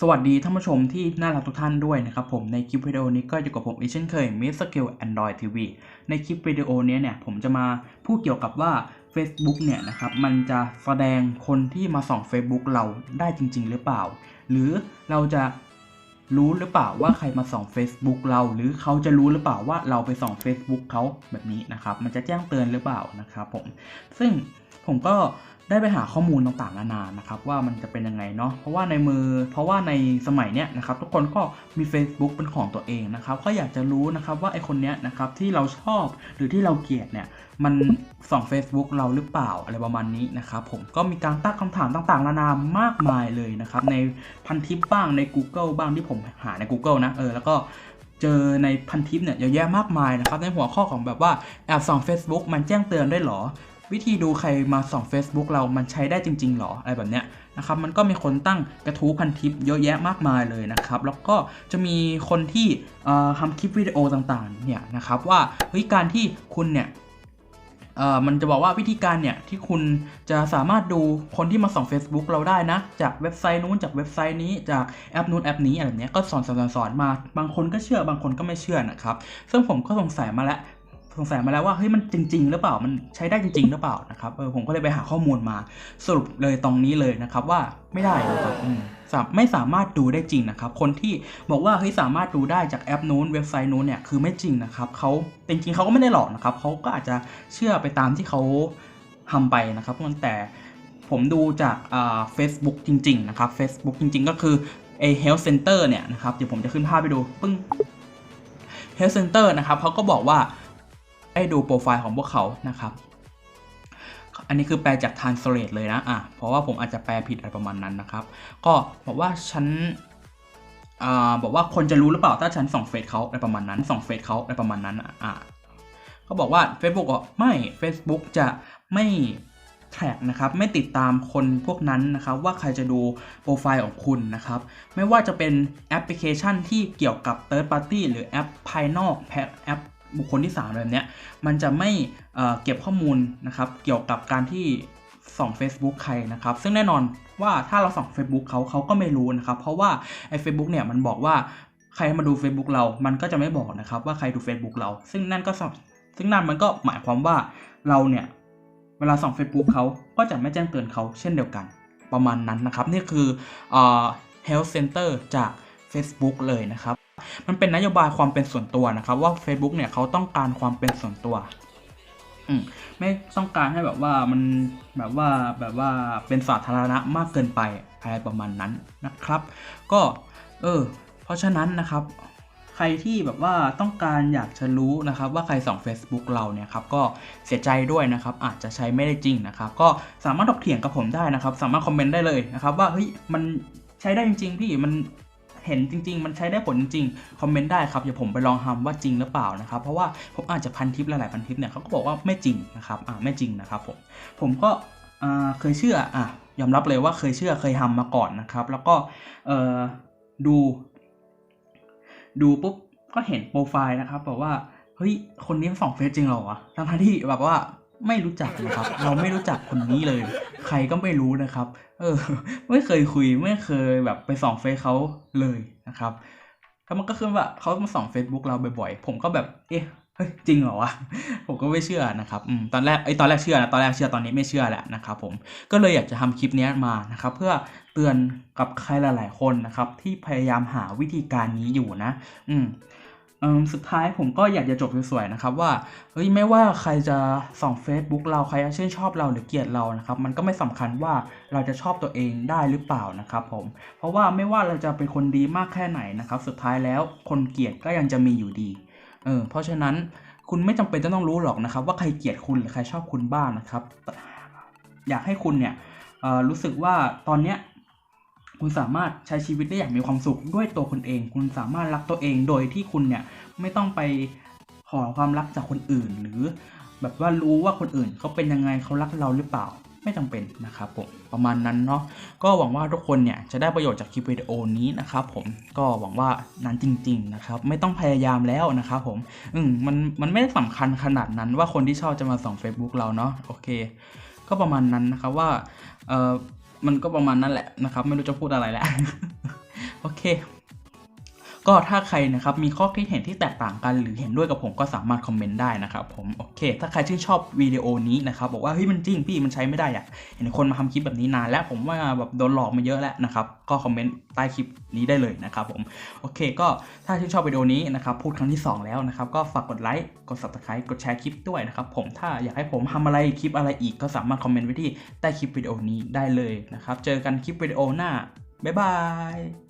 สวัสดีท่านผู้ชมที่น่ารักทุกท่านด้วยนะครับผมในคลิปวิดีโอนี้ก็อยู่กับผมอีกเช่นเคยมิสกิล Android TV ในคลิปวิดีโอนี้เนี่ยผมจะมาพูดเกี่ยวกับว่า Facebook เนี่ยนะครับมันจะแสดงคนที่มาส่อง Facebook เราได้จริง ๆ หรือเปล่า หรือเราจะรู้หรือเปล่าว่าใครมาส่อง Facebook เรา หรือเขาจะรู้หรือเปล่าว่าเราไปส่อง Facebook เขาแบบนี้นะครับมันจะแจ้งเตือนหรือเปล่านะครับผมซึ่ง ผมก็ได้ไปหาข้อมูลต่างๆนานานะครับว่ามันจะเป็นยังไงเนาะเพราะว่าในมือ เพราะว่าในสมัยเนี้ยนะครับทุกคนก็มี Facebook เป็นของตัวเองนะครับก็อยากจะรู้นะครับว่าไอคนเนี้ยนะครับที่เราชอบหรือที่เราเกลียดเนี่ยมันส่อง Facebook เราหรือเปล่าอะไรประมาณนี้นะครับผมก็มีการตั้งคำถามต่างๆนานามากมายเลยนะครับในพันทิปบ้างใน Google บ้างที่ผมหาใน Google นะเออแล้วก็เจอในพันทิปเนี่ยเยอะแยะมากมายนะครับในหัวข้อของแบบว่าแอบส่อง Facebook มันแจ้งเตือนได้หรอ วิธีดูใครมาส่อง Facebook เรามันใช้ได้จริงๆหรออะไรแบบเนี้ยนะครับมันก็มีคนตั้งกระทู้พันทิปเยอะแยะมากมายเลยนะครับ แล้วก็จะมีคนที่ทำคลิปวิดีโอต่างๆเนี่ยนะครับว่าเฮ้ยการที่คุณเนี่ยมันจะบอกว่าวิธีการเนี่ยที่คุณจะสามารถดูคนที่มาส่อง Facebook เราได้นะ จากเว็บไซต์นู้นจากเว็บไซต์นี้จากแอปนู้นแอปนี้อะไรแบบเนี้ยก็สอนสอนสอนมา บางคนก็เชื่อบางคนก็ไม่เชื่อนะครับ ซึ่งผมก็สงสัยมาแล้ว สงสัยมาแล้วว่าเฮ้ยมันจริง ๆ หรือเปล่ามันใช้ได้จริง ๆ หรือเปล่านะครับเออผมก็เลยไปหาข้อมูลมาสรุปเลยตรงนี้เลยนะครับว่าไม่ได้นะครับไม่สามารถดูได้จริงนะครับ คนที่บอกว่าเฮ้ยสามารถดูได้จากแอปนู้นเว็บไซต์นู้นเนี่ยคือไม่จริงนะครับเขาจริงๆเขาก็ไม่ได้หลอกนะครับเขาก็อาจจะเชื่อไปตามที่เขาทำไปนะครับแต่ผมดูจากอ่า Facebook จริง ๆ นะครับ Facebook จริง ๆ ก็คือไอ้ Health Center เนี่ยนะครับเดี๋ยวผมจะขึ้นภาพไปดูปึ้ง Health Center นะครับเขาก็บอกว่า ให้ดูโปรไฟล์ของพวกเขานะครับ อันนี้คือแปลจาก translate เลยนะอะเพราะว่าผมอาจจะแปลผิดอะไรประมาณนั้นนะครับ ก็บอกว่าฉันอ่าบอกว่าคนจะรู้หรือเปล่าถ้าฉันส่องเฟซเขาอะไรประมาณนั้นส่องเฟซเขาอะไรประมาณนั้นอะเขาบอกว่า Facebook อะไม่ Facebook จะไม่แท็กนะครับไม่ติดตามคนพวกนั้นนะครับว่าใครจะดูโปรไฟล์ของคุณนะครับ ไม่ว่าจะเป็นแอปพลิเคชันที่เกี่ยวกับ Third Party หรือแอปภายนอกแพแอป บุคคลที่3แบบเนี้ยมันจะไม่เเก็บข้อมูลนะครับเกี่ยวกับการที่ส่อง Facebook ใครนะครับ ซึ่งแน่นอนว่าถ้าเราส่อง Facebook เขาเขาก็ไม่รู้นะครับ เพราะว่าไอ้ Facebook เนี่ยมันบอกว่าใครมาดู Facebook เรา มันก็จะไม่บอกนะครับว่าใครดู Facebook เรา ซึ่งนั่นก็ซึ่งนั่นมันก็หมายความว่าเราเนี่ยเวลาส่อง Facebook เขาก็จะไม่แจ้งเตือนเขาเช่นเดียวกันประมาณนั้นนะครับ นี่คือเอ่อ Health Center จาก Facebook เลยนะครับ มันเป็นนโยบายความเป็นส่วนตัวนะครับ ว่า Facebook เนี่ยเขาต้องการความเป็นส่วนตัวอืมไม่ต้องการให้แบบว่ามันแบบว่าแบบว่าเป็นสาธารณะมากเกินไปอะไรประมาณนั้นนะครับ ก็ เออ เพราะฉะนั้นนะครับ ใครที่แบบว่าต้องการอยากจะรู้นะครับ ว่าใครส่อง Facebook เราเนี่ยครับก็เสียใจด้วยนะครับ อาจจะใช้ไม่ได้จริงนะครับ ก็สามารถถกเถียงกับผมได้นะครับ สามารถคอมเมนต์ได้เลยนะครับ ว่าเฮ้ยมันใช้ได้จริงๆพี่มัน เห็นจริง ๆ มันใช้ได้ผลจริงๆคอมเมนต์ได้ครับเดี๋ยวผมไปลองทำว่าจริงหรือเปล่านะครับ เพราะว่าผมอาจจะพันทิปหลายๆพันทิปเนี่ยเขาก็บอกว่าไม่จริงนะครับอ่าไม่จริงนะครับผมผมก็เคยเชื่ออะยอมรับเลยว่าเคยเชื่อเคยทำมาก่อนนะครับ แล้วก็เออดู ดูปุ๊บก็เห็นโปรไฟล์นะครับบอกว่าเฮ้ยคนนี้ส่องเฟซจริงเหรอวะทั้งที่แบบว่า ไม่รู้จักนะครับ เราไม่รู้จักคนนี้เลย ใครก็ไม่รู้นะครับ เออ ไม่เคยคุย ไม่เคยแบบไปส่องเฟซเขาเลยนะครับแล้วมันก็คือว่าเขามาส่อง Facebook เราบ่อยๆ ผมก็แบบ เอ๊ะเฮ้ยจริงเหรอวะ ผมก็ไม่เชื่อนะครับอตอนแรกไอ้ตอนแรกเชื่อนะตอนแรกเชื่อตอนนี้ไม่เชื่อแหละนะครับผมก็เลยอยากจะทำคลิปนี้มานะครับ เพื่อเตือนกับใครหลาย ๆ คนนะครับ ที่พยายามหาวิธีการนี้อยู่นะ อืม สุดท้ายผมก็อยากจะจบสวยๆนะครับว่าเฮ้ยไม่ว่าใครจะส่อง Facebook เราใครจะชื่นชอบเราหรือเกลียดเรานะครับมันก็ไม่สำคัญว่าเราจะชอบตัวเองได้หรือเปล่านะครับผมเพราะว่าไม่ว่าเราจะเป็นคนดีมากแค่ไหนนะครับสุดท้ายแล้วคนเกลียดก็ยังจะมีอยู่ดีเออเพราะฉะนั้นคุณไม่จำเป็นจะต้องรู้หรอกนะครับ ว่าใครเกลียดคุณหรือใครชอบคุณบ้างนะครับ อยากให้คุณเนี่ยรู้สึกว่าตอนเนี้ย คุณสามารถใช้ชีวิตได้อย่างมีความสุขด้วยตัวคุณเอง คุณสามารถรักตัวเองโดยที่คุณเนี่ยไม่ต้องไปขอความรักจากคนอื่น หรือแบบว่ารู้ว่าคนอื่นเขาเป็นยังไงเขารักเราหรือเปล่าไม่จำเป็นนะครับผมประมาณนั้นเนาะก็หวังว่าทุกคนเนี่ยจะได้ประโยชน์จากคลิปวิดีโอนี้นะครับผมก็หวังว่านั้นจริง ๆนะครับ ไม่ต้องพยายามแล้วนะครับผมอืมมันมันไม่ได้สำคัญขนาดนั้นว่าคนที่ชอบจะมาส่อง Facebook เราเนาะโอเค ก็ประมาณนั้นนะครับว่าเออ มันก็ประมาณนั้นแหละนะครับ ไม่รู้จะพูดอะไรแล้ว โอเค ก็ถ้าใครนะครับมีข้อคิดเห็นที่แตกต่างกัน หรือเห็นด้วยกับผมก็สามารถคอมเมนต์ได้นะครับผมโอเค ถ้าใครชื่นชอบวิดีโอนี้นะครับบอกว่าเฮ้ยมันจริงพี่มันใช้ไม่ได้อะเห็นคนมาทำคลิปแบบนี้นานแล้วผมว่าแบบโดนหลอกมาเยอะแล้วนะครับก็คอมเมนต์ใต้คลิปนี้ได้เลยนะครับผมโอเค ก็ถ้าชื่นชอบวิดีโอนี้นะครับพูดครั้งที่ 2 แล้วนะครับก็ฝากกดไลค์กด subscribe กดแชร์คลิปด้วยนะครับผมถ้าอยากให้ผมทำอะไรคลิปอะไรอีกก็สามารถคอมเมนต์ไว้ที่ใต้คลิปวิดีโอนี้ได้เลยนะครับเจอกันคลิปวิดีโอหน้าบ๊ายบาย